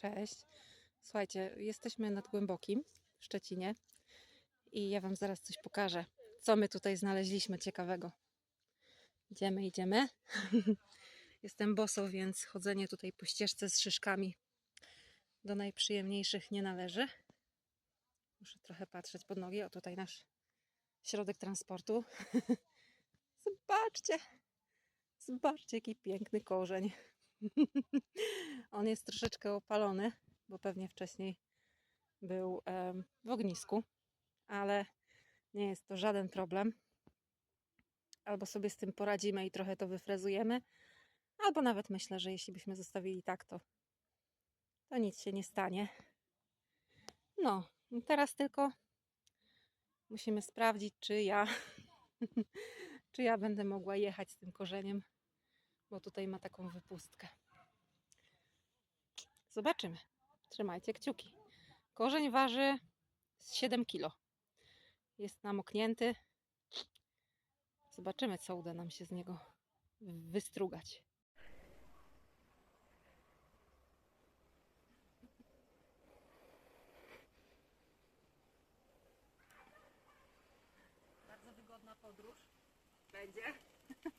Cześć. Słuchajcie, jesteśmy nad Głębokim w Szczecinie i ja Wam zaraz coś pokażę, co my tutaj znaleźliśmy ciekawego. Idziemy, idziemy. Jestem boso, więc chodzenie tutaj po ścieżce z szyszkami do najprzyjemniejszych nie należy. Muszę trochę patrzeć pod nogi. O, tutaj nasz środek transportu. Zobaczcie. Zobaczcie, jaki piękny korzeń. On jest troszeczkę opalony, bo pewnie wcześniej był w ognisku, ale nie jest to żaden problem. Albo sobie z tym poradzimy i trochę to wyfrezujemy, albo nawet myślę, że jeśli byśmy zostawili tak, to, to nic się nie stanie. No, teraz tylko musimy sprawdzić, czy ja, czy ja będę mogła jechać z tym korzeniem, bo tutaj ma taką wypustkę. Zobaczymy. Trzymajcie kciuki. Korzeń waży z 7 kg. Jest namoknięty. Zobaczymy, co uda nam się z niego wystrugać. Bardzo wygodna podróż. Będzie.